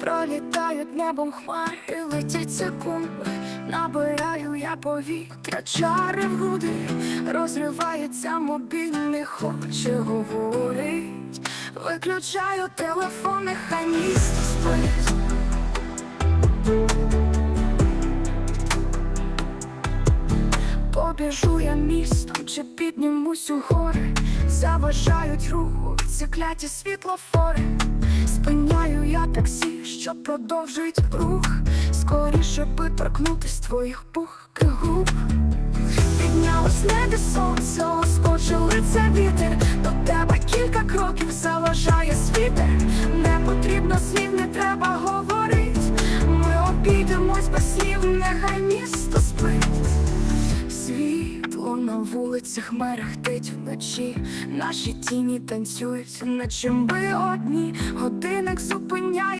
Пролітають небом хмари, летять секунди, набираю я повітря, чари в груди, розривається мобільний, хоче говорить. Виключаю телефон, нехай. Побіжу я містом чи піднімусь у гори, заважають руху ці кляті світлофори. Спиняю я таксі, що продовжують рух. Скоріше би торкнутись твоїх пухких губ. Піднялось небі сонце, оскочили це вітер. До тебе кілька кроків заважає світер. Не потрібно слів, не треба говорить. Ми обійдемось без слів, нехай місто спить. Світло на вулицях мерехтить вночі, наші тіні танцюють, наче ми одні, зупиняє.